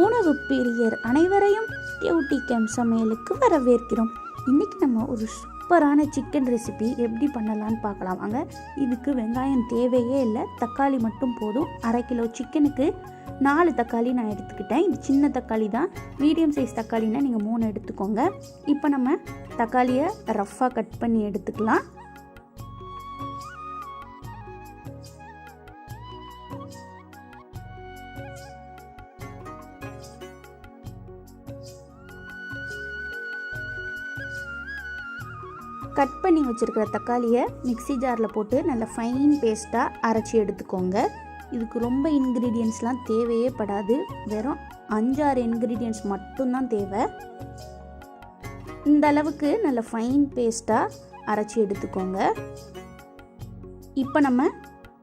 உணவு பிரியர் அனைவரையும் டியூட்டி கேம் சமையலுக்கு வரவேற்கிறோம். இன்றைக்கி நம்ம ஒரு சூப்பரான சிக்கன் ரெசிபி எப்படி பண்ணலான்னு பார்க்கலாம். வாங்க இதுக்கு வெங்காயம் தேவையே இல்லை. தக்காளி மட்டும் போதும். அரை கிலோ சிக்கனுக்கு நாலு தக்காளி நான் எடுத்துக்கிட்டேன். இது சின்ன தக்காளி தான். மீடியம் சைஸ் தக்காளினா நீங்கள் மூணு எடுத்துக்கோங்க. இப்போ நம்ம தக்காளியை ரஃப்பாக கட் பண்ணி எடுத்துக்கலாம். கட் பண்ணி வச்சுருக்கிற தக்காளியை மிக்ஸி ஜாரில் போட்டு நல்லா ஃபைன் பேஸ்ட்டாக அரைச்சி எடுத்துக்கோங்க. இதுக்கு ரொம்ப இன்க்ரீடியன்ஸ்லாம் தேவையே படாது. வெறும் அஞ்சாறு இன்க்ரீடியன்ஸ் மட்டும்தான் தேவை. இந்த அளவுக்கு நல்ல ஃபைன் பேஸ்ட்டாக அரைச்சி எடுத்துக்கோங்க. இப்போ நம்ம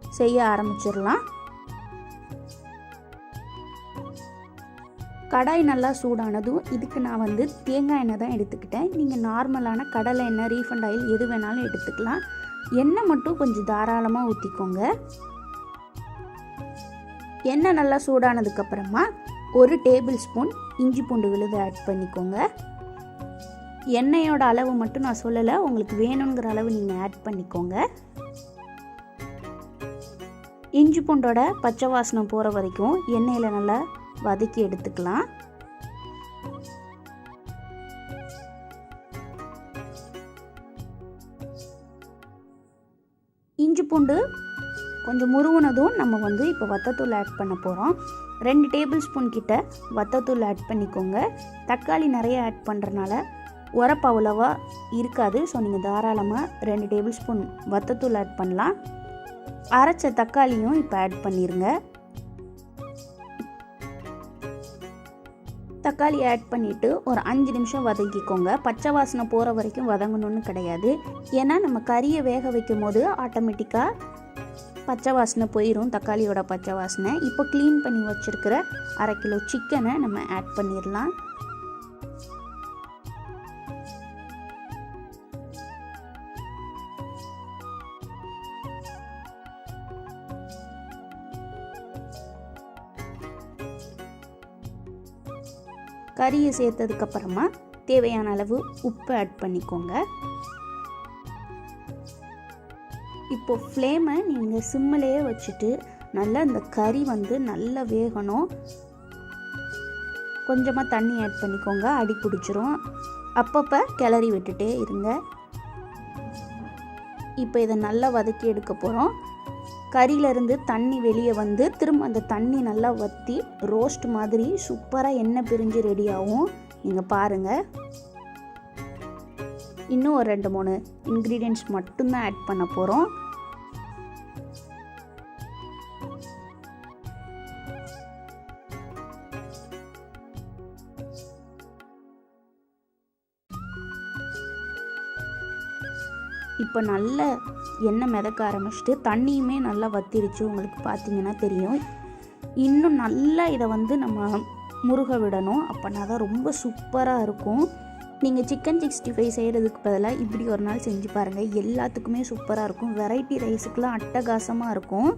செய்ய ஆரம்பிச்சிடலாம். கடாய் நல்லா சூடானதும் இதுக்கு நான் வந்து தேங்காய் எண்ணெய் தான் எடுத்துக்கிட்டேன். நீங்கள் நார்மலான கடலை எண்ணெய் ரீஃபண்ட் ஆயில் எது வேணாலும் எடுத்துக்கலாம். எண்ணெய் மட்டும் கொஞ்சம் தாராளமாக ஊற்றிக்கோங்க எண்ணெய் நல்லா சூடானதுக்கப்புறமா ஒரு டேபிள் ஸ்பூன் இஞ்சி பூண்டு விழுது ஆட் பண்ணிக்கோங்க. எண்ணெயோட அளவு மட்டும் நான் சொல்லலை உங்களுக்கு வேணுங்கிற அளவு நீங்கள் ஆட் பண்ணிக்கோங்க. இஞ்சி பூண்டோட பச்சை வாசனை போகிற வரைக்கும் எண்ணெயில் நல்லா வதக்கி எடுத்துக்கலாம். இஞ்சி பூண்டு கொஞ்சம் முருகுனதும் நம்ம வந்து இப்போ வத்தத்தூள் ஆட் பண்ண போகிறோம் ரெண்டு டேபிள் ஸ்பூன் கிட்ட வத்தத்தூள் ஆட் பண்ணிக்கோங்க. தக்காளி நிறைய ஆட் பண்ணுறனால உரப்பு அவ்வளோவா இருக்காது. ஸோ நீங்கள் தாராளமாக ரெண்டு டேபிள் ஸ்பூன் வத்தத்தூள் ஆட் பண்ணலாம். அரைச்ச தக்காளியும் இப்போ ஆட் பண்ணிடுங்க தக்காளி ஆட் பண்ணிவிட்டு ஒரு அஞ்சு நிமிஷம் வதக்கிக்கோங்க. பச்சை வாசனை போகிற வரைக்கும் வதங்கணும்னு கிடையாது. ஏன்னா நம்ம கறியை வேக வைக்கும் போது ஆட்டோமேட்டிக்காக பச்சை வாசனை போயிடும் தக்காளியோட பச்சை வாசனை. இப்போ க்ளீன் பண்ணி வச்சுருக்கிற அரை கிலோ சிக்கனை நம்ம ஆட் பண்ணிடலாம். கறியை சேர்த்ததுக்கப்புறமா தேவையான அளவு உப்பு ஆட் பண்ணிக்கோங்க. இப்போ ஃப்ளேமை நீங்கள் சிம்மிலேயே வச்சுட்டு நல்லா இந்த கறி வந்து நல்லா வேகணும். கொஞ்சமாக தண்ணி ஆட் பண்ணிக்கோங்க அடி பிடிச்சிரும். அப்பப்போ கிளறி விட்டுட்டே இருங்க. இப்போ இதை நல்லா வதக்கி எடுக்க போகிறோம் கறியிலேருந்து தண்ணி வெளியே வந்து திரும்ப அந்த தண்ணி நல்லா வற்றி ரோஸ்ட் மாதிரி சூப்பராக எண்ணெய் பிரிஞ்சு ரெடி ஆகும். நீங்கள் பாருங்கள் இன்னும் ஒரு ரெண்டு மூணு இன்க்ரீடியன்ட்ஸ் மட்டும்தான் ஆட் பண்ண போகிறோம் இப்போ நல்ல எண்ணெய் மிதக்க ஆரம்பிச்சிட்டு தண்ணியுமே நல்லா வத்திருச்சு. உங்களுக்கு பார்த்தீங்கன்னா தெரியும். இன்னும் நல்லா இதை வந்து நம்ம முருக விடணும். அப்போனா தான் ரொம்ப சூப்பராக இருக்கும். நீங்கள் சிக்கன் சிக்ஸ்டி ஃபைவ் செய்கிறதுக்கு பதிலாக இப்படி ஒரு நாள் செஞ்சு பாருங்கள் எல்லாத்துக்குமே சூப்பராக இருக்கும். வெரைட்டி ரைஸுக்கெலாம் அட்டகாசமாக இருக்கும்.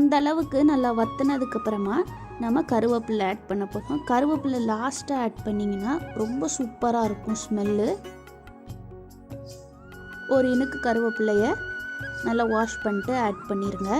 இந்த அளவுக்கு நல்லா வத்துனதுக்கப்புறமா நம்ம கருவேப்பிலை ஆட் பண்ண போகிறோம் கருவேப்பிலை லாஸ்ட்டாக ஆட் பண்ணிங்கன்னா ரொம்ப சூப்பராக இருக்கும் ஸ்மெல்லு ஒரு இனுக்கு கருவேப்பிலையை நல்லா வாஷ் பண்ணிட்டு ஆட் பண்ணிடுங்க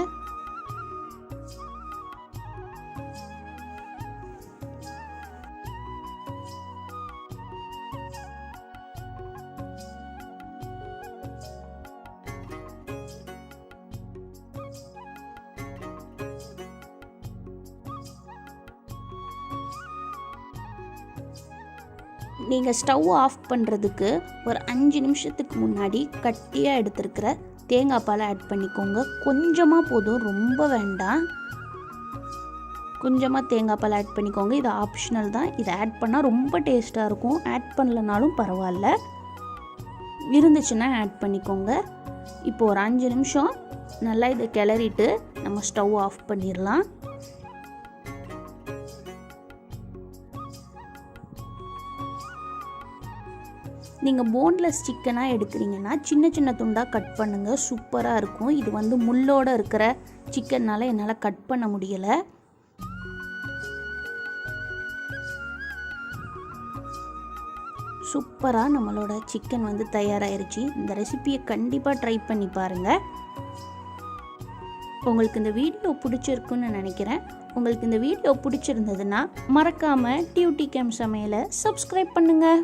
நீங்கள் ஸ்டவ் ஆஃப் பண்ணுறதுக்கு ஒரு அஞ்சு நிமிஷத்துக்கு முன்னாடி கட்டியாக எடுத்துருக்கிற தேங்காய் பாலை ஆட் பண்ணிக்கோங்க. கொஞ்சமாக போதும் ரொம்ப வேண்டாம். கொஞ்சமாக தேங்காய் பால் ஆட் பண்ணிக்கோங்க. இது ஆப்ஷனல் தான். இதை ஆட் பண்ணால் ரொம்ப டேஸ்ட்டாக இருக்கும். ஆட் பண்ணலனாலும் பரவாயில்ல. இருந்துச்சுன்னா ஆட் பண்ணிக்கோங்க. இப்போ ஒரு அஞ்சு நிமிஷம் நல்லா இதை கிளறிட்டு நம்ம ஸ்டவ் ஆஃப் பண்ணிடலாம். நீங்கள் போன்லெஸ் சிக்கனாக எடுக்கிறீங்கன்னா சின்ன சின்ன துண்டாக கட் பண்ணுங்கள் சூப்பராக இருக்கும். இது வந்து முள்ளோடு இருக்கிற சிக்கன்னால் என்னால் கட் பண்ண முடியலை. சூப்பராக நம்மளோட சிக்கன் வந்து தயாராகிருச்சு இந்த ரெசிப்பியை கண்டிப்பாக ட்ரை பண்ணி பாருங்கள் உங்களுக்கு இந்த வீடியோ பிடிச்சிருக்குன்னு நினைக்கிறேன். உங்களுக்கு இந்த வீடியோ பிடிச்சிருந்ததுன்னா மறக்காமல் டியூட்டி கேம் சமையலை சப்ஸ்கிரைப் பண்ணுங்கள்